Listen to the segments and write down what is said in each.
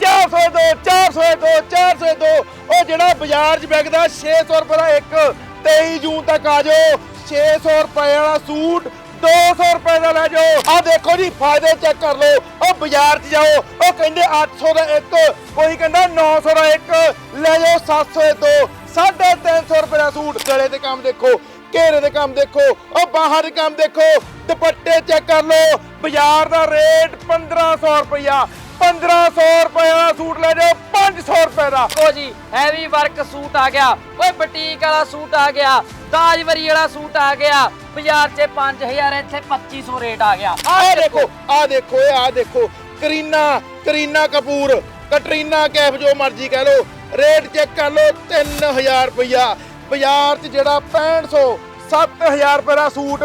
402 402 402 ਉਹ ਜਿਹੜਾ ਬਾਜ਼ਾਰ 'ਚ ਵਿਕਦਾ 600 ਰੁਪਏ ਦਾ ਇੱਕ। 23 ਜੂਨ ਤੱਕ ਆ ਜਾਓ। 600 ਰੁਪਏ ਵਾਲਾ ਸੂਟ 200 ਰੁਪਏ ਦਾ ਲੈ ਜਾਓ। ਆ ਦੇਖੋ ਜੀ, ਫਾਇਦੇ ਚੈੱਕ ਕਰ ਲਓ। ਉਹ ਬਾਜ਼ਾਰ 'ਚ ਜਾਓ। ਉਹ ਕਹਿੰਦੇ 800 ਦਾ ਇੱਕ, ਕੋਈ ਕਹਿੰਦਾ 900 ਦਾ ਇੱਕ। ਲੈ ਜਾਓ 700 350 ਰੁਪਏ ਦਾ ਸੂਟ। ਗਲੇ ਤੇ ਕੰਮ ਦੇਖੋ, ਘੇਰੇ ਦੇ ਕੰਮ ਦੇਖੋ, ਉਹ ਬਾਹਰ ਦੇ ਕੰਮ ਦੇਖੋ। ਦੁਪੱਟੇ ਚੈੱਕ ਕਰ ਲਓ। ਬਾਜ਼ਾਰ ਦਾ ਰੇਟ 1500 ਰੁਪਇਆ 1500 ਰੁਪਏ ਦਾ ਸੂਟ ਲੈ ਜਾਓ 500 ਰੁਪਏ ਦਾ। ਦੇਖੋ ਜੀ ਹੈਵੀ ਵਰਕ ਸੂਟ ਆ ਗਿਆ। ਓਏ ਬੁਟੀਕ ਵਾਲਾ ਸੂਟ ਆ ਗਿਆ ਦਾਜਵਰੀ ਵਾਲਾ ਸੂਟ ਆ ਗਿਆ ਬਾਜ਼ਾਰ 'ਚ 5000 ਇੱਥੇ 2500 ਰੇਟ ਆ ਗਿਆ। ਆਹ ਦੇਖੋ ਆਹ ਦੇਖੋ ਇਹ ਆਹ ਦੇਖੋ ਕਰੀਨਾ ਕਰੀਨਾ ਕਪੂਰ ਕਟਰੀਨਾ ਕੈਫ ਜੋ ਮਰਜ਼ੀ ਕਹਿ ਲਓ ਰੇਟ ਚੈੱਕ ਕਰ ਲਓ 3000 ਰੁਪਇਆ ਬਾਜ਼ਾਰ 'ਚ ਜਿਹੜਾ 6500 7000 ਰੁਪਏ ਦਾ ਸੂਟ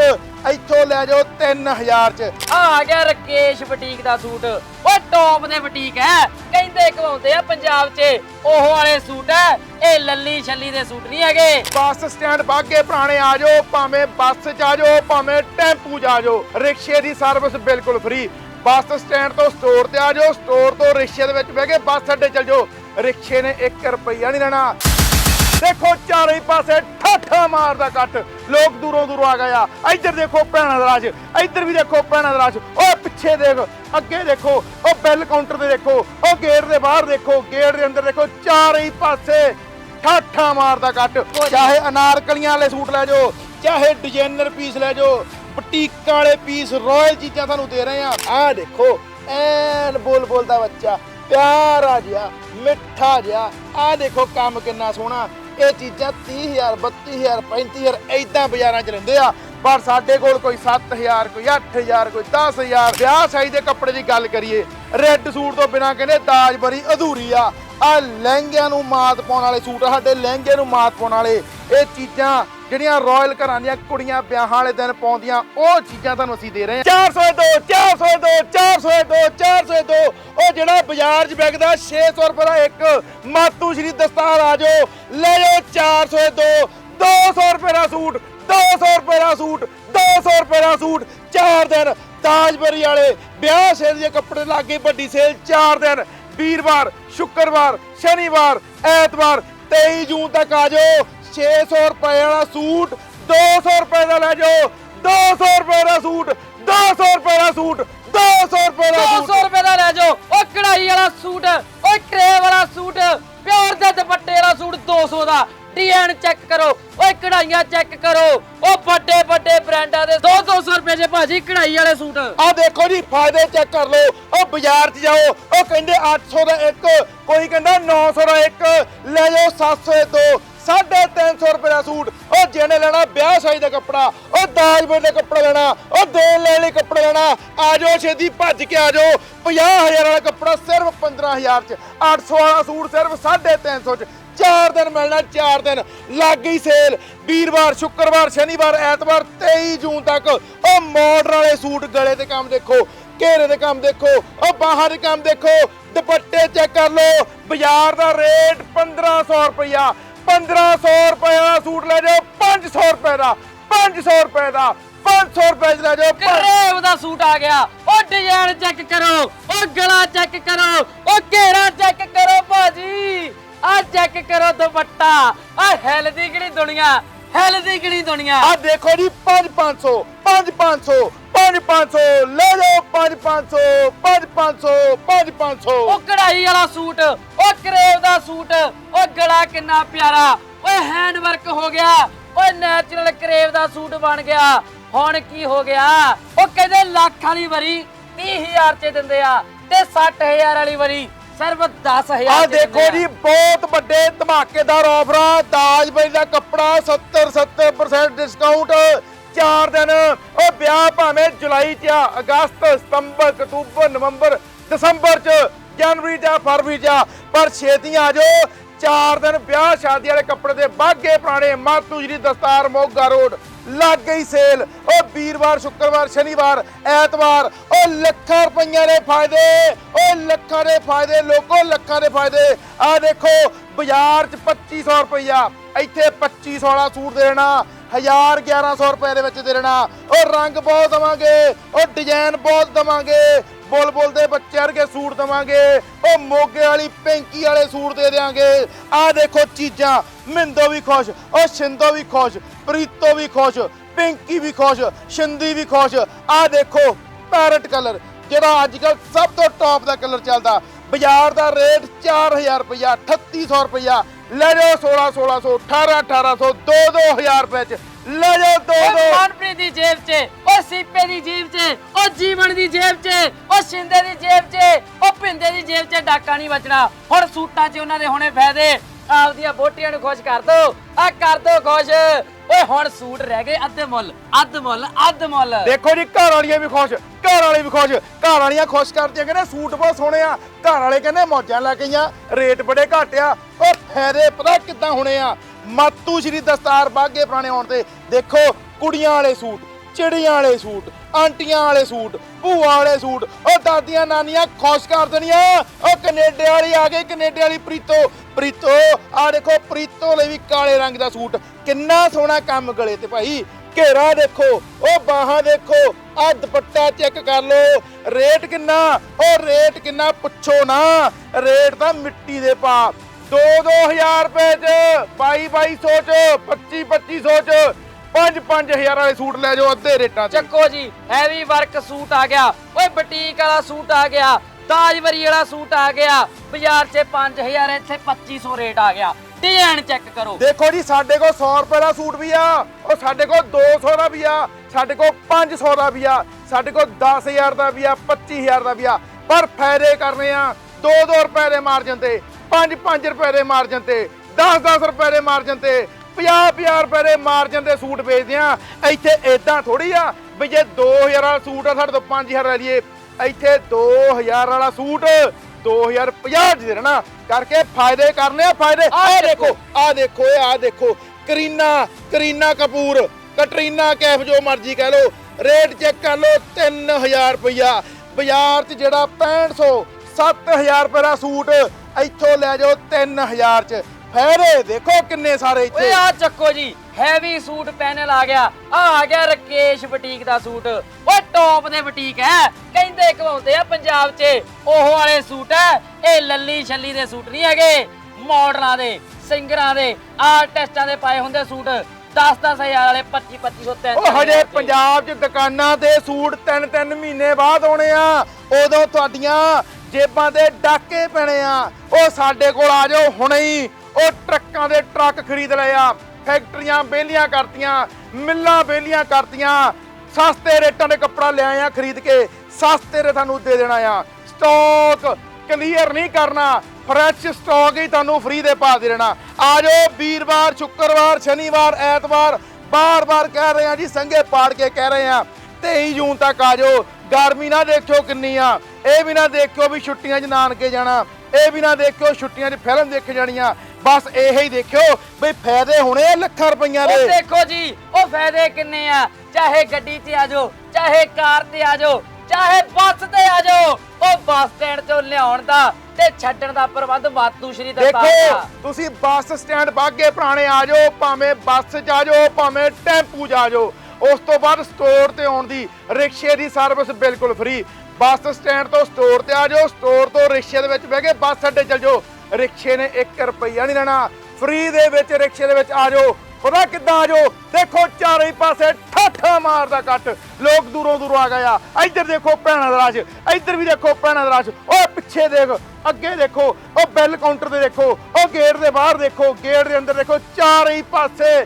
ਇੱਥੋਂ ਲੈ ਜਾਓ 3000 'ਚ। ਆ ਆ ਗਿਆ ਰਕੇਸ਼ ਬੁਟੀਕ ਦਾ ਸੂਟ। ਓਏ ਟੌਪ ਦੇ ਬੁਟੀਕ ਹੈ ਕਹਿੰਦੇ ਕਵਾਉਂਦੇ ਆ ਪੰਜਾਬ 'ਚ। ਉਹ ਵਾਲੇ ਸੂਟ ਹੈ ਇਹ ਲੱਲੀ ਛੱਲੀ ਦੇ ਸੂਟ ਨਹੀਂ ਹੈਗੇ। ਬੱਸ ਸਟੈਂਡ ਬਾਗੇ ਪੁਰਾਣੇ ਆ ਜਾਓ ਭਾਵੇਂ ਬੱਸ 'ਚ ਆ ਜਾਓ ਭਾਵੇਂ ਟੈਂਪੂ 'ਚ ਆ ਜਾਓ। ਰਿਕਸ਼ੇ ਦੀ ਸਰਵਿਸ ਬਿਲਕੁਲ ਫ੍ਰੀ ਬੱਸ ਸਟੈਂਡ ਤੋਂ ਸਟੋਰ ਤੇ ਆ ਜਾਓ ਸਟੋਰ ਤੋਂ ਰਿਕਸ਼ੇ ਦੇ ਵਿੱਚ ਬਹਿ ਕੇ ਬੱਸ ਅੱਡੇ ਚਲ ਜਾਓ। ਰਿਕਸ਼ੇ ਨੇ 1 ਰੁਪਈਆ ਨਹੀਂ ਲੈਣਾ। ਦੇਖੋ ਚਾਰੇ ਪਾਸੇ ਠਾਠਾ ਮਾਰਦਾ ਕੱਟ। ਲੋਕ ਦੂਰੋਂ ਦੂਰੋਂ ਆ ਗਏ ਆ। ਇੱਧਰ ਦੇਖੋ ਭੈਣਾਂ ਦਾ ਰਾਜ ਇੱਧਰ ਵੀ ਦੇਖੋ ਭੈਣਾਂ ਦਾ ਰਾਜ। ਉਹ ਪਿੱਛੇ ਦੇਖ ਅੱਗੇ ਦੇਖੋ ਉਹ ਬੈਲ ਕਾਊਂਟਰ ਤੇ ਦੇਖੋ ਉਹ ਗੇਟ ਦੇ ਬਾਹਰ ਦੇਖੋ ਗੇਟ ਦੇ ਅੰਦਰ ਦੇਖੋ ਚਾਰੇ ਪਾਸੇ ਠਾਠਾ ਮਾਰਦਾ ਕੱਟ। ਚਾਹੇ ਅਨਾਰਕਲੀਆਂ ਵਾਲੇ ਸੂਟ ਲੈ ਜਾਓ ਚਾਹੇ ਡਿਜ਼ਾਈਨਰ ਪੀਸ ਲੈ ਜਾਓ ਬੁਟੀਕਾਂ ਵਾਲੇ ਪੀਸ ਰਾਇਲ ਚੀਜ਼ਾਂ ਤੁਹਾਨੂੰ ਦੇ ਰਹੇ ਆ। ਆਹ ਦੇਖੋ ਐਨ ਬੋਲ ਬੋਲਦਾ ਬੱਚਾ ਪਿਆਰਾ ਜਿਹਾ ਮਿੱਠਾ ਜਿਹਾ ਆਹ ਦੇਖੋ ਕੰਮ ਕਿੰਨਾ ਸੋਹਣਾ। ਇਹ ਚੀਜ਼ਾਂ 30000 32000 35000 ਐਦਾਂ ਬਾਜ਼ਾਰਾਂ 'ਚ ਲੈਂਦੇ ਆ। ਪਰ ਸਾਡੇ ਕੋਲ ਕੋਈ 7000 ਕੋਈ 8000 ਕੋਈ 10000 ਵਿਆਹ ਸਾਈ ਦੇ ਕੱਪੜੇ ਦੀ ਗੱਲ ਕਰੀਏ ਰੈੱਡ ਸੂਟ ਤੋਂ ਬਿਨਾ ਕਹਿੰਦੇ ਦਾਜ ਬਰੀ ਅਧੂਰੀ ਆ। ਆ ਲਹਿੰਗਿਆਂ ਨੂੰ ਮਾਤ ਪਾਉਣ ਵਾਲੇ ਸੂਟ ਸਾਡੇ ਲਹਿੰਗੇ ਨੂੰ ਮਾਤ ਪਾਉਣ ਵਾਲੇ। ਇਹ ਚੀਜ਼ਾਂ ਜਿਹੜੀਆਂ ਰਾਇਲ ਘਰਾਂ ਦੀਆਂ ਕੁੜੀਆਂ ਵਿਆਹਾਂ ਵਾਲੇ ਦਿਨ ਪਾਉਂਦੀਆਂ, ਉਹ ਚੀਜ਼ਾਂ ਤੁਹਾਨੂੰ ਅਸੀਂ ਦੇ ਰਹੇ ਹਾਂ। 402 402 402 402 ਉਹ ਜਿਹੜਾ ਬਾਜ਼ਾਰ 'ਚ ਵਿਕਦਾ 600 ਰੁਪਏ ਦਾ ਇੱਕ। ਮਾਤੂ ਸ਼੍ਰੀ ਦਸਤਾਰ ਆ ਜਾਓ। ਲੈ ਜਾਓ 402 200 ਰੁਪਏ ਦਾ ਸੂਟ 200 ਰੁਪਏ ਦਾ ਸੂਟ 200 ਰੁਪਏ ਦਾ ਸੂਟ। 4 ਦਿਨ ਤਾਜਬਰੀ ਵਾਲੇ ਵਿਆਹ ਸੇਲ ਦੇ ਕੱਪੜੇ ਲਾਗੇ ਵੱਡੀ ਸੇਲ 4 ਦਿਨ ਵੀਰਵਾਰ, ਸ਼ੁੱਕਰਵਾਰ, ਸ਼ਨੀਵਾਰ, ਐਤਵਾਰ 23 ਜੂਨ ਤੱਕ ਆ ਜਾਓ। 600 ਰੁਪਏ ਵਾਲਾ ਸੂਟ 200 ਰੁਪਏ ਦਾ ਲੈ ਜਾਓ 200 ਰੁਪਏ ਦਾ ਸੂਟ 200 ਰੁਪਏ ਦਾ ਸੂਟ 200 ਰੁਪਏ ਦਾ 200 ਸੂਟ ਰੁਪਏ ਦਾ ਲੈ ਜਾਓ। ਓ ਕਢਾਈ ਵਾਲਾ ਸੂਟ ਓਏ ਕਰੇਵ ਵਾਲਾ ਸੂਟ ਪਿਓਰ ਦੇ ਦੁਪੱਟੇ ਵਾਲਾ ਸੂਟ 200 ਦਾ। ਡਿਜ਼ਾਈਨ ਚੈੱਕ ਕਰੋ ਓਏ ਕਢਾਈਆਂ ਚੈੱਕ ਕਰੋ। ਓ ਵੱਡੇ ਵੱਡੇ ਬ੍ਰਾਂਡਾਂ ਦੇ 2-200 ਰੁਪਏ ਦੇ ਭਾਜੀ ਕਢਾਈ ਵਾਲੇ ਸੂਟ। ਆ ਦੇਖੋ ਜੀ ਫਾਇਦੇ ਚੈੱਕ ਕਰ ਲਓ। ਉਹ ਬਾਜ਼ਾਰ 'ਚ ਜਾਓ ਉਹ ਕਹਿੰਦੇ 800 ਦਾ ਇੱਕ ਕੋਈ ਕਹਿੰਦਾ 900 ਦਾ ਇੱਕ। ਲੈ ਜਾਓ 700 ਦੇ ਦੋ 350 ਰੁਪਏ ਦਾ ਸੂਟ। ਉਹ ਜਿਹਨੇ ਲੈਣਾ ਵਿਆਹ ਸਾਈ ਦਾ ਕੱਪੜਾ, ਉਹ ਦਾਜ ਵੇਲੇ ਦਾ ਕੱਪੜਾ ਲੈਣਾ, ਉਹ ਦੇਣ ਲੈਣ ਲਈ ਕੱਪੜਾ ਲੈਣਾ। ਆ ਜਾਓ ਛੇਤੀ, ਭੱਜ ਕੇ ਆ ਜਾਓ। 50000 ਵਾਲਾ ਕੱਪੜਾ ਸਿਰਫ 15000 'ਚ। 800 ਵਾਲਾ ਸੂਟ ਸਿਰਫ 350 'ਚ। ਚਾਰ ਦਿਨ ਮਿਲਣਾ, ਚਾਰ ਦਿਨ। ਲੱਗ ਗਈ ਸੇਲ ਵੀਰਵਾਰ, ਸ਼ੁੱਕਰਵਾਰ, ਸ਼ਨੀਵਾਰ, ਐਤਵਾਰ 23 ਜੂਨ ਤੱਕ ਉਹ ਮਾਡਰਨ ਵਾਲੇ ਸੂਟ ਗਲੇ ਤੇ ਕੰਮ ਦੇਖੋ, ਘੇਰੇ ਦੇ ਕੰਮ ਦੇਖੋ, ਉਹ ਬਾਹਰ ਦੇ ਕੰਮ ਦੇਖੋ। ਦੁਪੱਟੇ ਚੈੱਕ ਕਰ ਲਓ। ਬਾਜ਼ਾਰ ਦਾ ਰੇਟ 1500 ਰੁਪਇਆ 1500 ਰੁਪਏ ਦਾ ਸੂਟ ਲੈ ਜਾਓ 500 ਰੁਪਏ ਦਾ 500 ਰੁਪਏ ਦਾ 500 ਰੁਪਏ 'ਚ ਲੈ ਜਾਓ ਪੰਜ- ਕਰੇਵ ਦਾ ਸੂਟ ਆ ਗਿਆ? ਓ ਡਿਜ਼ਾਈਨ ਚੈੱਕ ਕਰੋ ਓ ਗਲਾ ਚੈੱਕ ਕਰੋ ਓ ਘੇਰਾ ਚੈੱਕ ਕਰੋ ਭਾਜੀ। ਆ ਚੈੱਕ ਕਰੋ ਦੁਪੱਟਾ। ਆ ਹੈਲਦੀ ਕਿਹੜੀ ਦੁਨੀਆ? ਹੈਲਦੀ ਕਿਹੜੀ ਦੁਨੀਆ? ਆ ਦੇਖੋ ਜੀ 5500 5500 5500 ਲੈ ਜਾਓ 5500 5500 5500 ਉਹ ਕਢਾਈ ਵਾਲਾ ਸੂਟ ਉਹ ਕਰੇਵ ਦਾ ਸੂਟ ਉਹ ਗਲਾ ਕਿੰਨਾ ਪਿਆਰਾ। ਓਏ ਹੈਂਡ ਵਰਕ ਹੋ ਗਿਆ ਓਏ ਨੈਚੁਰਲ ਕਰੇਵ ਦਾ ਸੂਟ ਬਣ ਗਿਆ। ਹੁਣ ਕੀ ਹੋ ਗਿਆ? ਉਹ ਕਹਿੰਦੇ ਲੱਖ ਵਾਲੀ ਵਰੀ 30000 ਚ ਦਿੰਦੇ ਆ ਤੇ 60000 ਵਾਲੀ ਵਰੀ ਸਿਰਫ 10000 ਆ ਦੇਖੋ ਜੀ ਬਹੁਤ ਵੱਡੇ ਧਮਾਕੇਦਾਰ ਆਫਰਾਂ ਦਾਜ ਬਈ ਦਾ ਕੱਪੜਾ 70 70% ਡਿਸਕਾਊਂਟ ਚਾਰ ਦਿਨ। ਉਹ ਵਿਆਹ ਭਾਵੇਂ ਜੁਲਾਈ ਚ ਆ, ਅਗਸਤ, ਸਤੰਬਰ, ਅਕਤੂਬਰ, ਨਵੰਬਰ, ਦਸੰਬਰ ਚ, ਜਨਵਰੀ ਚ ਫਰਵਰੀ ਚ ਪਰ ਛੇਤੀ ਆ ਜਾਓ। ਚਾਰ ਦਿਨ ਵਿਆਹ ਸ਼ਾਦੀ ਵਾਲੇ ਕੱਪੜੇ ਦੇ ਬਾਗੇ ਪੁਰਾਣੇ ਮਾਤੂ ਜੀ ਦਸਤਾਰ ਮੋਗਾ ਰੋਡ। ਲੱਗ ਗਈ ਸੇਲ। ਉਹ ਵੀਰਵਾਰ, ਸ਼ੁੱਕਰਵਾਰ, ਸ਼ਨੀਵਾਰ, ਐਤਵਾਰ, ਉਹ ਲੱਖਾਂ ਰੁਪਈਆਂ ਦੇ ਫਾਇਦੇ। ਉਹ ਲੱਖਾਂ ਦੇ ਫਾਇਦੇ, ਲੋਕੋ ਲੱਖਾਂ ਦੇ ਫਾਇਦੇ। ਆ ਦੇਖੋ, ਬਾਜ਼ਾਰ 'ਚ 2500 ਰੁਪਈਆ। ਇੱਥੇ 2500 ਵਾਲਾ ਸੂਟ ਦੇਣਾ। 1000 1100 ਰੁਪਏ ਦੇ ਵਿੱਚ ਦੇ ਦੇਣਾ। ਉਹ ਰੰਗ ਬਹੁਤ ਦਵਾਂਗੇ, ਉਹ ਡਿਜ਼ਾਈਨ ਬਹੁਤ ਦਵਾਂਗੇ। ਬੁਲਬੁਲ ਦੇ ਬੱਚੇ ਵਰਗੇ ਸੂਟ ਦਵਾਂਗੇ। ਉਹ ਮੋਗੇ ਵਾਲੀ ਪਿੰਕੀ ਵਾਲੇ ਸੂਟ ਦੇ ਦੇਾਂਗੇ ਆਹ ਦੇਖੋ ਚੀਜ਼ਾਂ, ਮਿੰਦੋ ਵੀ ਖੁਸ਼, ਉਹ ਸ਼ਿੰਦੋ ਵੀ ਖੁਸ਼, ਪ੍ਰੀਤੋ ਵੀ ਖੁਸ਼, ਪਿੰਕੀ ਵੀ ਖੁਸ਼, ਸ਼ਿੰਦੀ ਵੀ ਖੁਸ਼। ਆਹ ਦੇਖੋ ਪੈਰਟ ਕਲਰ, ਜਿਹੜਾ ਅੱਜ ਕੱਲ ਸਭ ਤੋਂ ਟੌਪ ਦਾ ਕਲਰ ਚੱਲਦਾ। ਬਾਜ਼ਾਰ ਦਾ ਰੇਟ 4000 ਰੁਪਇਆ 3800 ਰੁਪਇਆ ਲੈ ਜਾਓ 16 1600 18 1800 2 2000 ਰੁਪਏ ਚ। ਲੈ ਜਾਓ 2 ਓਏ 2 ਮਨਪ੍ਰੀਤ ਦੀ ਜੇਬ 'ਚ ਓ ਸੀਪੇ ਦੀ ਜੇਬ 'ਚ ਓ ਜੀਵਨ ਦੀ ਜੇਬ 'ਚ ਓ ਸ਼ਿੰਦੇ ਦੀ ਜੇਬ 'ਚ ਓ ਭਿੰਦੇ ਦੀ ਜੇਬ 'ਚ ਡਾਕਾ ਨਹੀਂ ਵੱਜਣਾ ਹੁਣ ਸੂਟਾਂ 'ਚ ਉਹਨਾਂ ਦੇ ਹੋਣੇ ਫਾਇਦੇ। ਆਪਦੀਆਂ ਬੋਟੀਆਂ ਨੂੰ ਖੁਸ਼ ਕਰ ਦੋ। ਆ ਕਰ ਦੋ ਖੁਸ਼। ਓਏ ਹੁਣ ਸੂਟ ਰਹਿ ਗਏ ਅੱਧੇ ਮੁੱਲ ਅੱਧ ਮੁੱਲ ਅੱਧ ਮੁੱਲ। ਦੇਖੋ ਜੀ ਘਰ ਵਾਲੀਆਂ ਵੀ ਖੁਸ਼ ਘਰ ਵਾਲੇ ਵੀ ਖੁਸ਼। ਘਰ ਵਾਲੀਆਂ ਖੁਸ਼ ਕਰਦੀਆਂ ਕਹਿੰਦੇ ਸੂਟ ਬਹੁਤ ਸੋਹਣੇ ਆ। ਘਰ ਵਾਲੇ ਕਹਿੰਦੇ ਮੌਜਾਂ ਲੈ ਗਈਆਂ ਰੇਟ ਬੜੇ ਘੱਟ ਆ। ਉਹ ਫਾਇਦੇ ਪਤਾ ਕਿੱਦਾਂ ਹੋਣੇ ਆ? ਮਾਤੂ ਸ਼੍ਰੀ ਦਸਤਾਰ ਬਾਗੇ ਪੁਰਾਣੇ ਆਉਣ ਤੇ ਦੇਖੋ, ਕੁੜੀਆਂ ਵਾਲੇ ਸੂਟ, ਚਿੜੀਆਂ ਵਾਲੇ ਸੂਟ, ਆਂਟੀਆਂ ਵਾਲੇ ਸੂਟ, ਭੂਆ ਵਾਲੇ ਸੂਟ ਉਹ ਦਾਦੀਆਂ ਨਾਨੀਆਂ ਖੁਸ਼ ਕਰ ਦੇਣੀਆਂ। ਉਹ ਕੈਨੇਡਾ ਵਾਲੀ ਆ ਗਈ, ਕੈਨੇਡਾ ਵਾਲੀ ਪ੍ਰੀਤੋ ਪ੍ਰੀਤੋ, ਆ ਦੇਖੋ, ਪ੍ਰੀਤੋ ਲਈ ਵੀ ਕਾਲੇ ਰੰਗ ਦਾ ਸੂਟ। ਕਿੰਨਾ ਸੋਹਣਾ ਕੰਮ ਗਲੇ ਤੇ ਭਾਈ। ਘੇਰਾ ਦੇਖੋ ਉਹ ਬਾਹਾਂ ਦੇਖੋ, ਆ ਦੁਪੱਟਾ ਚੈੱਕ ਕਰ ਲਓ। ਰੇਟ ਕਿੰਨਾ? ਉਹ ਰੇਟ ਕਿੰਨਾ? ਪੁੱਛੋ ਨਾ। ਰੇਟ ਤਾਂ ਮਿੱਟੀ ਦੇ ਪਾ। 2-2000 ਰੁਪਏ ਚ 22-2200 ਚ 25-2500 ਚ 5-5000 ਵਾਲੇ ਸੂਟ ਲੈ ਜਾਓ ਅੱਧੇ ਰੇਟਾਂ 'ਚ ਚੱਕੋ ਜੀ ਹੈਵੀ ਵਰਕ ਸੂਟ ਆ ਗਿਆ। ਓਏ ਬੁਟੀਕ ਵਾਲਾ ਸੂਟ ਆ ਗਿਆ ਤਾਜਵਰੀ ਵਾਲਾ ਸੂਟ ਆ ਗਿਆ ਬਾਜ਼ਾਰ 'ਚ 5000 ਇੱਥੇ 2500 ਰੇਟ ਆ ਗਿਆ। ਡਿਜ਼ਾਈਨ ਚੈੱਕ ਕਰੋ। ਦੇਖੋ ਜੀ ਸਾਡੇ ਕੋਲ 100 ਰੁਪਏ ਦਾ ਸੂਟ ਵੀ ਆ ਉਹ ਸਾਡੇ ਕੋਲ 200 ਦਾ ਵੀ ਆ ਸਾਡੇ ਕੋਲ 500 ਦਾ ਵੀ ਆ ਸਾਡੇ ਕੋਲ 10000 ਦਾ ਵੀ ਆ 25000 ਦਾ ਵੀ ਆ। ਪਰ ਫਾਇਦੇ ਕਰਨੇ ਆ 2-2 ਰੁਪਏ ਦੇ ਮਾਰਜਨ ਤੇ। 5-5 ਰੁਪਏ ਦੇ ਮਾਰਜਨ ਤੇ 10-10 ਰੁਪਏ ਦੇ ਮਾਰਜਨ ਤੇ 50-50 ਰੁਪਏ ਦੇ ਮਾਰਜਨ ਦੇ ਸੂਟ ਵੇਚਦੇ ਆ ਇੱਥੇ ਇਦਾਂ ਥੋੜੀ ਆ ਵੀ ਜੇ 2000 ਵਾਲਾ ਸੂਟ ਆ ਸਾਡੇ ਤੋਂ 5000 ਲੈ ਲਈਏ। ਇੱਥੇ 2000 ਵਾਲਾ ਸੂਟ 2050 ਦੇ ਦੇਣਾ। ਕਰਕੇ ਫਾਇਦੇ ਕਰਨੇ ਆ ਫਾਇਦੇ। ਆਹ ਆਹ ਦੇਖੋ। ਦੇਖੋ ਆ ਦੇਖੋ ਇਹ ਆ ਦੇਖੋ। ਕਰੀਨਾ ਕਰੀਨਾ ਕਪੂਰ ਕਟਰੀਨਾ ਕੈਫ ਜੋ ਮਰਜ਼ੀ ਕਹਿ ਲਓ ਰੇਟ ਚੈੱਕ ਕਰ ਲਓ 3000 ਰੁਪਇਆ ਬਾਜ਼ਾਰ 'ਚ ਜਿਹੜਾ 6500 7000 ਰੁਪਏ ਦਾ ਸੂਟ ਇੱਥੋਂ ਲੈ ਜਾਓ 3000 'ਚ। ਫੇਰੇ ਦੇਖੋ ਕਿੰਨੇ ਸਾਰੇ ਓਏ ਇੱਥੇ ਆ ਚੱਕੋ ਜੀ ਹੈਵੀ ਸੂਟ ਪੈਨਲ ਆ ਗਿਆ। ਆ ਆ ਗਿਆ ਰਕੇਸ਼ ਬੁਟੀਕ ਦਾ ਸੂਟ ਓਏ ਟੌਪ ਦੇ ਬੁਟੀਕ ਹੈ। ਕਹਿੰਦੇ ਕਵਾਉਂਦੇ ਆ ਪੰਜਾਬ 'ਚ। ਉਹ ਵਾਲੇ ਸੂਟ ਹੈ। ਇਹ ਲੱਲੀ ਛੱਲੀ ਦੇ ਸੂਟ ਨਹੀਂ ਹੈਗੇ। ਮਾਡਲਾਂ ਦੇ ਸਿੰਗਰਾਂ ਦੇ ਆਰਟਿਸਟਾਂ ਦੇ ਪਾਏ ਹੁੰਦੇ ਸੂਟ 10-10 ਹਜ਼ਾਰ ਵਾਲੇ 25-2500 ਤਿੰਨ ਉਹ ਹਜੇ ਪੰਜਾਬ 'ਚ ਦੁਕਾਨਾਂ ਤੇ ਸੂਟ ਤਿੰਨ ਤਿੰਨ ਮਹੀਨੇ ਬਾਅਦ ਆਉਣੇ ਆ। ਉਦੋਂ ਤੁਹਾਡੀਆਂ ਜੇਬਾਂ ਦੇ ਡਾਕੇ ਪੈਣੇ ਆ। ਉਹ ਸਾਡੇ ਕੋਲ ਆ ਜਾਓ, ਹੁਣੇ ਹੀ। ਉਹ ਟਰੱਕਾਂ ਦੇ ਟਰੱਕ ਖਰੀਦ ਲਏ ਆ। ਫੈਕਟਰੀਆਂ ਬੇਲੀਆਂ ਕਰਤੀਆਂ, ਮਿੱਲਾਂ ਬੇਲੀਆਂ ਕਰਤੀਆਂ। ਸਸਤੇ ਰੇਟਾਂ ਦੇ ਕੱਪੜਾ ਲਿਆਏ ਆ ਖਰੀਦ ਕੇ। ਸਸਤੇ ਰੇ ਤੁਹਾਨੂੰ ਦੇ ਦੇਣਾ ਆ। ਸਟਾਕ ਕਲੀਅਰ ਨਹੀਂ ਕਰਨਾ। ਫਰੈਸ਼ ਸਟਾਕ ਹੀ ਤੁਹਾਨੂੰ ਫ੍ਰੀ ਦੇ ਪਾ ਦੇ ਦੇਣਾ। ਆ ਜਾਓ, ਵੀਰਵਾਰ, ਸ਼ੁੱਕਰਵਾਰ, ਸ਼ਨੀਵਾਰ, ਐਤਵਾਰ, ਬਾਰ-ਬਾਰ ਕਹਿ ਰਹੇ ਆ ਜੀ ਸੰਗੇ ਪਾੜ ਕੇ ਕਹਿ ਰਹੇ ਆ। 23 ਜੂਨ ਤੱਕ ਆ ਜਾਓ। ਗਰਮੀ ਨਾ ਦੇਖਿਓ ਕਿੰਨੀ ਆ। ਇਹ ਵੀ ਨਾ ਦੇਖਿਓ ਵੀ ਛੁੱਟੀਆਂ 'ਚ ਨਾਨਕੇ ਜਾਣਾ ਇਹ ਵੀ ਨਾ ਦੇਖਿਓ ਛੁੱਟੀਆਂ 'ਚ ਫਿਲਮ ਦੇਖ ਜਾਣੀਆਂ ਬਸ ਇਹ ਹੀ ਦੇਖਿਓ ਵੀ ਫਾਇਦੇ ਹੋਣੇ ਆ ਲੱਖਾਂ ਰੁਪਈਆਂ ਉਹ ਦੇ ਦੇਖੋ ਜੀ ਉਹ ਫਾਇਦੇ ਕਿੰਨੇ ਆ? ਚਾਹੇ ਗੱਡੀ ਤੇ ਆ ਜਾਓ ਚਾਹੇ ਕਾਰ ਤੇ ਆ ਜਾਓ ਚਾਹੇ ਬੱਸ ਤੇ ਆ ਜਾਓ ਉਹ ਬੱਸ ਸਟੈਂਡ ਤੋਂ ਲਿਆਉਣ ਦਾ ਤੇ ਛੱਡਣ ਦਾ ਪ੍ਰਬੰਧ ਮਾਤੂ ਸ਼੍ਰੀ ਦਰਬਾਰ ਦੇਖੋ ਦਾ। ਤੁਸੀਂ ਬੱਸ ਸਟੈਂਡ ਬਾਗੇ ਪੁਰਾਣੇ ਆ ਜਾਓ ਭਾਵੇਂ ਬੱਸ 'ਚ ਆ ਜਾਓ ਭਾਵੇਂ ਟੈਂਪੂ 'ਚ ਆ ਜਾਓ ਉਸ ਤੋਂ ਬਾਅਦ ਸਟੋਰ ਤੇ ਆਉਣ ਦੀ ਰਿਕਸ਼ੇ ਦੀ ਸਰਵਿਸ ਬਿਲਕੁਲ ਫ੍ਰੀ ਬੱਸ ਸਟੈਂਡ ਤੋਂ ਸਟੋਰ ਤੇ ਆ ਜਾਓ, ਸਟੋਰ ਤੋਂ ਰਿਕਸ਼ੇ ਦੇ ਵਿੱਚ ਬਹਿ ਕੇ ਬੱਸ ਅੱਡੇ ਚਲ ਜਾਓ। ਰਿਕਸ਼ੇ ਨੇ 1 ਰੁਪਈਆ ਨਹੀਂ ਲੈਣਾ। ਫ੍ਰੀ ਦੇ ਵਿੱਚ ਰਿਕਸ਼ੇ ਦੇ ਵਿੱਚ ਆ ਜਾਓ। ਪਤਾ ਕਿੱਦਾਂ ਆ ਜਾਓ? ਦੇਖੋ ਚਾਰੇ ਪਾਸੇ ਠਾਠਾ ਮਾਰਦਾ ਕੱਟ। ਲੋਕ ਦੂਰੋਂ ਦੂਰੋਂ ਆ ਗਏ ਆ। ਇੱਧਰ ਦੇਖੋ ਭੈਣਾਂ ਦਾ ਰਾਜ। ਇੱਧਰ ਵੀ ਦੇਖੋ ਭੈਣਾਂ ਦਾ ਰਾਜ। ਓਏ ਪਿੱਛੇ ਦੇਖ, ਅੱਗੇ ਦੇਖੋ। ਉਹ ਬੈਲ ਕਾਊਂਟਰ ਤੇ ਦੇਖੋ। ਉਹ ਗੇਟ ਦੇ ਬਾਹਰ ਦੇਖੋ। ਗੇਟ ਦੇ ਅੰਦਰ ਦੇਖੋ। ਚਾਰੇ ਪਾਸੇ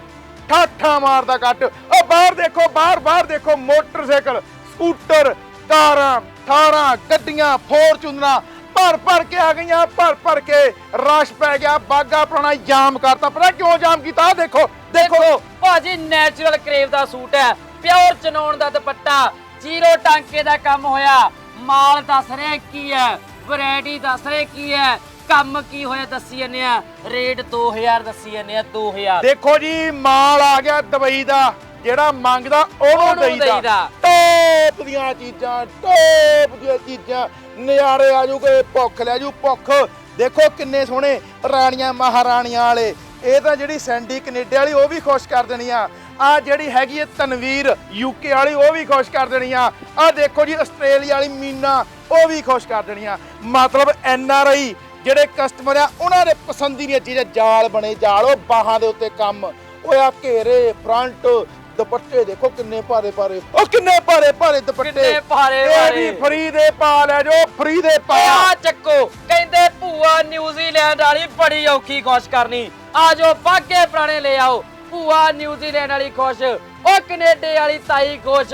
ਠਾਠਾ ਮਾਰਦਾ ਕੱਟ। ਉਹ ਬਾਹਰ ਦੇਖੋ, ਬਾਹਰ ਬਾਹਰ ਦੇਖੋ। ਮੋਟਰਸਾਈਕਲ, ਸਕੂਟਰ ਕਾਰਾਂ ਥਾਰਾਂ ਗੱਡੀਆਂ ਫੋਰਚੂਨਰਾਂ ਭਰ ਭਰ ਕੇ ਆ ਗਈਆਂ ਭਰ ਭਰ ਕੇ ਰਸ਼ ਪੈ ਗਿਆ ਬਾਗਾ ਪੁਰਾਣਾ ਜਾਮ ਕਰਤਾ। ਪਤਾ ਕਿਉਂ ਜਾਮ ਕੀਤਾ? ਆਹ ਦੇਖੋ ਦੇਖੋ। ਭਾਜੀ ਨੈਚੁਰਲ ਕਰੇਵ ਦਾ ਸੂਟ ਹੈ। ਪਿਓਰ ਚਨੌਣ ਦਾ ਦੁਪੱਟਾ ਜ਼ੀਰੋ ਟਾਂਕੇ ਦਾ ਕੰਮ ਹੋਇਆ। ਮਾਲ ਦੱਸ ਰਹੇ ਕੀ ਹੈ? ਵੈਰਾਈਟੀ ਦੱਸ ਰਹੇ ਕੀ ਹੈ? ਕੰਮ ਕੀ ਹੋਇਆ ਦੱਸੀ ਜਾਂਦੇ ਆ। ਰੇਟ 2000 ਦੱਸੀ ਜਾਂਦੇ ਆ 2000 ਦੇਖੋ ਜੀ ਮਾਲ ਆ ਗਿਆ ਦੁਬਈ ਦਾ ਜਿਹੜਾ ਮੰਗਦਾ ਉਹਨੂੰ ਉਹਨੂੰ ਦੇਈਦਾ। ਦੇਈਦਾ। ਟੋਪ ਦੀਆਂ ਚੀਜ਼ਾਂ, ਟੋਪ ਦੀਆਂ ਚੀਜ਼ਾਂ ਨਜ਼ਾਰੇ ਆ ਜੂਗੇ, ਭੁੱਖ ਲੈ ਜੂ, ਭੁੱਖ। ਦੇਖੋ ਕਿੰਨੇ ਸੋਹਣੇ ਰਾਣੀਆਂ, ਮਹਾਰਾਣੀਆਂ ਵਾਲੇ। ਇਹ ਤਾਂ ਜਿਹੜੀ ਸੈਂਡੀ ਕੈਨੇਡਾ ਵਾਲੀ, ਉਹ ਵੀ ਖੁਸ਼ ਕਰ ਦੇਣੀ ਆ ਆ ਜਿਹੜੀ ਹੈਗੀ ਹੈ ਤਨਵੀਰ ਯੂਕੇ ਵਾਲੀ, ਉਹ ਵੀ ਖੁਸ਼ ਕਰ ਦੇਣੀ ਆ ਆ ਦੇਖੋ ਜੀ, ਆਸਟ੍ਰੇਲੀਆ ਵਾਲੀ ਮੀਨਾ, ਉਹ ਵੀ ਖੁਸ਼ ਕਰ ਦੇਣੀ ਆ ਮਤਲਬ ਐਨ ਆਰ ਆਈ, ਜਿਹੜੇ ਕਸਟਮਰ ਆ, ਉਹਨਾਂ ਦੇ ਪਸੰਦੀ ਦੀਆਂ ਚੀਜ਼ਾਂ, ਜਾਲ ਬਣੇ, ਜਾਲ, ਉਹ ਬਾਹਾਂ ਦੇ ਉੱਤੇ ਕੰਮ। ਉਹ ਆ ਘੇਰੇ ਫਰੰਟ ਦੁਪੱਟੇ ਦੇਖੋ ਕਿੰਨੇ ਭਾਰੇ ਭਾਰੇ। ਉਹ ਕਿੰਨੇ ਭਾਰੇ ਭਾਰੇ ਦੁਪੱਟੇ। ਕਿੰਨੇ ਭਾਰੇ ਇਹ ਭਾਰੇ। ਵੀ ਫਰੀ ਦੇ ਪਾ ਲੈ ਜੋ ਫਰੀ ਦੇ ਪਾ ਆ ਚੱਕੋ ਕਹਿੰਦੇ ਭੂਆ ਨਿਊਜ਼ੀਲੈਂਡ ਵਾਲੀ ਬੜੀ ਔਖੀ ਖੁਸ਼ ਕਰਨੀ। ਆ ਜਾਓ ਬਾਗੇ ਪੁਰਾਣੇ ਲੈ ਆਓ। ਭੂਆ ਨਿਊਜ਼ੀਲੈਂਡ ਵਾਲੀ ਖੁਸ਼ ਉਹ ਕੈਨੇਡਾ ਵਾਲੀ ਤਾਈ ਖੁਸ਼।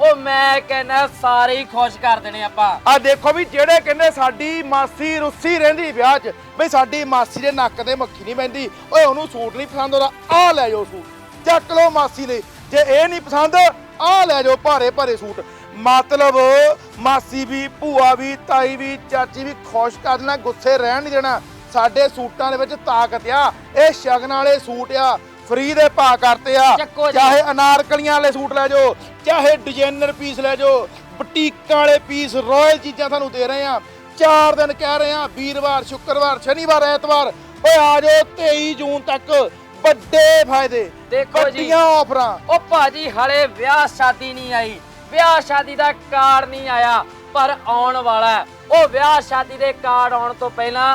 ਉਹ ਮੈਂ ਕਹਿੰਦਾ ਸਾਰੇ ਹੀ ਖੁਸ਼ ਕਰ ਦੇਣੇ ਆਪਾਂ। ਆ ਦੇਖੋ ਵੀ ਜਿਹੜੇ ਕਹਿੰਦੇ ਸਾਡੀ ਮਾਸੀ ਰੁੱਸੀ ਰਹਿੰਦੀ ਵਿਆਹ 'ਚ ਬਈ ਸਾਡੀ ਮਾਸੀ ਦੇ ਨੱਕ ਤੇ ਮੱਖੀ ਨਹੀਂ ਪੈਂਦੀ ਓਏ ਉਹਨੂੰ ਸੂਟ ਨਹੀਂ ਪਸੰਦ ਆਉਂਦਾ ਆ ਲੈ ਜਾਓ ਸੂਟ। ਚੱਕ ਲਓ ਮਾਸੀ ਲਈ ਜੇ ਇਹ ਨਹੀਂ ਪਸੰਦ ਆ ਲੈ ਜਾਓ ਭਾਰੇ ਭਾਰੇ ਸੂਟ। ਮਤਲਬ ਮਾਸੀ ਵੀ ਭੂਆ ਵੀ ਤਾਈ ਵੀ ਚਾਚੀ ਵੀ ਖੁਸ਼ ਕਰ ਦੇਣਾ ਗੁੱਸੇ ਰਹਿਣ ਨਹੀਂ ਦੇਣਾ। ਸਾਡੇ ਸੂਟਾਂ ਦੇ ਵਿੱਚ ਤਾਕਤ ਆ। ਇਹ ਸ਼ਗਨ ਵਾਲੇ ਸੂਟ ਆ। ਫ੍ਰੀ ਦੇ ਭਾ ਕਰਤੇ ਆ। ਚੱਕੋ ਜੀ। ਚਾਹੇ ਅਨਾਰਕਲੀਆਂ ਵਾਲੇ ਸੂਟ ਲੈ ਜਾਓ ਚਾਹੇ ਡਿਜ਼ਾਈਨਰ ਪੀਸ ਲੈ ਜਾਓ ਬੁਟੀਕਾਂ ਵਾਲੇ ਪੀਸ ਰਾਇਲ ਚੀਜ਼ਾਂ ਤੁਹਾਨੂੰ ਦੇ ਰਹੇ ਆ। ਚਾਰ ਦਿਨ ਕਹਿ ਰਹੇ ਆ ਵੀਰਵਾਰ ਸ਼ੁੱਕਰਵਾਰ ਸ਼ਨੀਵਾਰ ਐਤਵਾਰ। ਓਏ ਆ ਜਾਓ 23 ਜੂਨ ਤੱਕ ਵੱਡੇ ਫਾਇਦੇ। ਦੇਖੋ ਜੀ। ਵੱਡੀਆਂ ਆਫਰਾਂ ਉਹ ਭਾਜੀ ਹਲੇ ਵਿਆਹ ਸ਼ਾਦੀ ਨਹੀਂ ਆਈ। ਵਿਆਹ ਸ਼ਾਦੀ ਦਾ ਕਾਰਡ ਨਹੀਂ ਆਇਆ ਪਰ ਆਉਣ ਵਾਲਾ ਹੈ। ਉਹ ਵਿਆਹ ਸ਼ਾਦੀ ਦੇ ਕਾਰਡ ਆਉਣ ਤੋਂ ਪਹਿਲਾਂ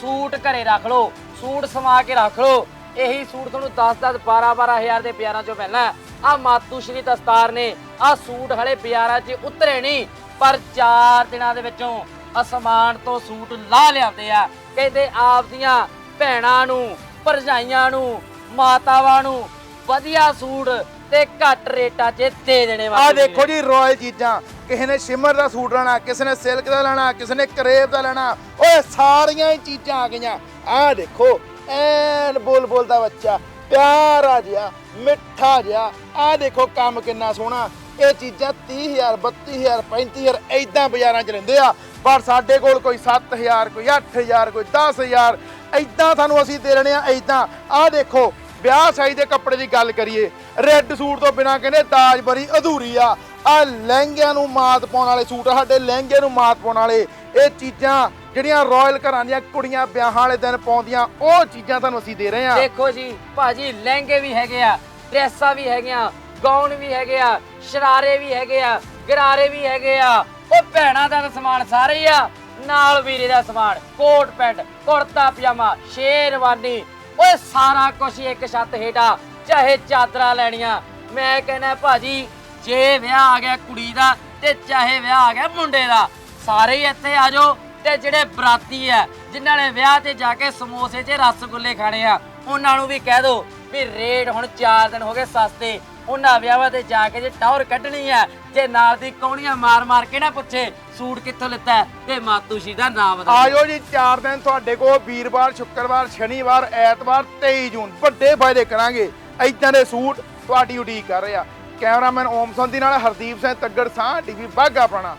ਸੂਟ ਘਰੇ ਰੱਖ ਲਓ ਸੂਟ ਸਮਾ ਕੇ ਰੱਖ ਲਓ। ਇਹੀ ਸੂਟ ਤੁਹਾਨੂੰ 10 10 12 12 ਹਜ਼ਾਰ ਦੇ ਬਾਜ਼ਾਰਾਂ ਚੋਂ ਮਿਲਣਾ ਆ ਮਾਤੂ ਸ਼੍ਰੀ ਦਸਤਾਰ ਨੇ ਆ ਸੂਟ ਹਲੇ ਬਾਜ਼ਾਰਾਂ 'ਚ ਉਤਰੇ ਨਹੀਂ ਪਰ 4 ਦਿਨਾਂ ਦੇ ਵਿੱਚੋਂ ਅਸਮਾਨ ਤੋਂ ਸੂਟ ਲਾ ਲਿਆਉਂਦੇ ਆ। ਕਹਿੰਦੇ ਆਪਦੀਆਂ ਭੈਣਾਂ ਨੂੰ ਭਰਜਾਈਆਂ ਨੂੰ ਮਾਤਾਵਾਂ ਨੂੰ ਵਧੀਆ ਸੂਟ ਤੇ ਘੱਟ ਰੇਟਾਂ 'ਚ ਦੇ ਦੇਣੇ ਆ ਦੇਖੋ ਜੀ ਰਾਇਲ ਚੀਜ਼ਾਂ। ਕਿਸੇ ਨੇ ਸ਼ਿਮਰ ਦਾ ਸੂਟ ਲੈਣਾ ਕਿਸੇ ਨੇ ਸਿਲਕ ਦਾ ਲੈਣਾ ਕਿਸੇ ਨੇ ਕਰੇਪ ਦਾ ਲੈਣਾ ਓਏ ਸਾਰੀਆਂ ਹੀ ਚੀਜ਼ਾਂ ਆ ਗਈਆਂ। ਆ ਦੇਖੋ ਐਨ ਬੁਲਬੁਲ ਦਾ ਬੱਚਾ ਪਿਆਰਾ ਜਿਹਾ ਮਿੱਠਾ ਜਿਹਾ। ਆ ਦੇਖੋ ਕੰਮ ਕਿੰਨਾ ਸੋਹਣਾ। ਇਹ ਚੀਜ਼ਾਂ 30000 32000 35000 ਐਦਾਂ ਬਾਜ਼ਾਰਾਂ 'ਚ ਰਹਿੰਦੇ ਆ। ਪਰ ਸਾਡੇ ਕੋਲ ਕੋਈ 7000 ਕੋਈ 8000 ਕੋਈ 10000 ਐਦਾਂ ਤੁਹਾਨੂੰ ਅਸੀਂ ਦੇ ਰਹੇ ਆ ਐਦਾਂ ਆ ਦੇਖੋ ਵਿਆਹ ਸਾਈ ਦੇ ਕੱਪੜੇ ਦੀ ਗੱਲ ਕਰੀਏ ਰੈੱਡ ਸੂਟ ਤੋਂ ਬਿਨਾ ਕਹਿੰਦੇ ਦਾਜ ਬਰੀ ਅਧੂਰੀ ਆ। ਆ ਲਹਿੰਗਿਆਂ ਨੂੰ ਮਾਤ ਪਾਉਣ ਵਾਲੇ ਸੂਟ ਸਾਡੇ ਲਹਿੰਗੇ ਨੂੰ ਮਾਤ ਪਾਉਣ ਵਾਲੇ। ਇਹ ਚੀਜ਼ਾਂ ਜਿਹੜੀਆਂ ਰਾਇਲ ਘਰਾਂ ਦੀਆਂ ਕੁੜੀਆਂ ਵਿਆਹਾਂ ਵਾਲੇ ਦਿਨ ਪਾਉਂਦੀਆਂ, ਉਹ ਚੀਜ਼ਾਂ ਤੁਹਾਨੂੰ ਅਸੀਂ ਦੇ ਰਹੇ ਹਾਂ। ਦੇਖੋ ਜੀ, ਭਾਜੀ ਲਹਿੰਗੇ ਵੀ ਹੈਗੇ ਆ, ਡਰੈਸਾਂ ਵੀ ਹੈਗੀਆਂ, ਗਾਊਨ ਵੀ ਹੈਗੇ ਆ, ਸ਼ਰਾਰੇ ਵੀ ਹੈਗੇ ਆ, ਗਰਾਰੇ ਵੀ ਹੈਗੇ ਆ। ਉਹ ਭੈਣਾਂ ਦਾ ਤਾਂ ਸਮਾਨ ਸਾਰੇ ਹੀ ਆ, ਨਾਲ ਵੀਰੇ ਦਾ ਸਮਾਨ, ਕੋਟ ਪੈਂਟ, ਕੁੜਤਾ, ਪਜਾਮਾ, ਸ਼ੇਰਵਾਨੀ ਓਏ ਸਾਰਾ ਕੁਝ ਇੱਕ ਛੱਤ ਹੇਠਾਂ, ਚਾਹੇ ਚਾਦਰਾਂ ਲੈਣੀਆਂ। ਮੈਂ ਕਹਿੰਦਾ, ਭਾਜੀ, ਜੇ ਵਿਆਹ ਆ ਗਿਆ ਕੁੜੀ ਦਾ ਤੇ ਚਾਹੇ ਵਿਆਹ ਆ ਗਿਆ ਮੁੰਡੇ ਦਾ, ਸਾਰੇ ਹੀ ਇੱਥੇ ਆ ਜਾਓ ਤੇ ਜਿਹੜੇ ਬਰਾਤੀ ਆ, ਜਿਨ੍ਹਾਂ ਨੇ ਵਿਆਹ ਤੇ ਜਾ ਕੇ ਸਮੋਸੇ 'ਚ ਰਸਗੁੱਲੇ ਖਾਣੇ ਆ, ਉਹਨਾਂ ਨੂੰ ਵੀ ਕਹਿ ਦਿਓ ਵੀ ਰੇਟ ਹੁਣ 4 ਦਿਨ ਹੋ ਗਏ ਸਸਤੇ। ਉਹਨਾਂ ਵਿਆਹਾਂ ਤੇ ਜਾ ਕੇ ਜੇ ਟੌਰ ਕੱਢਣੀ ਆ ਜੇ ਨਾਲ ਦੀ ਕੌਣੀਆਂ ਮਾਰ ਮਾਰ ਕੇ ਨਾ ਪੁੱਛੇ ਸੂਟ ਕਿੱਥੋਂ ਲਿੱਤਾ ਹੈ, ਤੇ ਮਾਤੂਸ਼ੀ ਦਾ ਨਾਮ ਦੱਸ। ਆਜੋ ਜੀ 4 ਦਿਨ ਤੁਹਾਡੇ ਕੋਲ ਵੀਰਵਾਰ ਸ਼ੁੱਕਰਵਾਰ ਸ਼ਨੀਵਾਰ ਐਤਵਾਰ 23 ਜੂਨ ਵੱਡੇ ਫਾਇਦੇ ਕਰਾਂਗੇ। ਐਦਾਂ ਦੇ ਸੂਟ ਤੁਹਾਡੀ ਉਡੀਕ ਕਰ ਰਿਹਾ। ਕੈਮਰਾਮੈਨ ਓਮ ਸੰਧੀ ਨਾਲ ਹਰਦੀਪ ਸਿੰਘ ਤੱਗੜ ਸਾਹ ਟੀਵੀ ਬਾਗਾ ਪਾਣਾ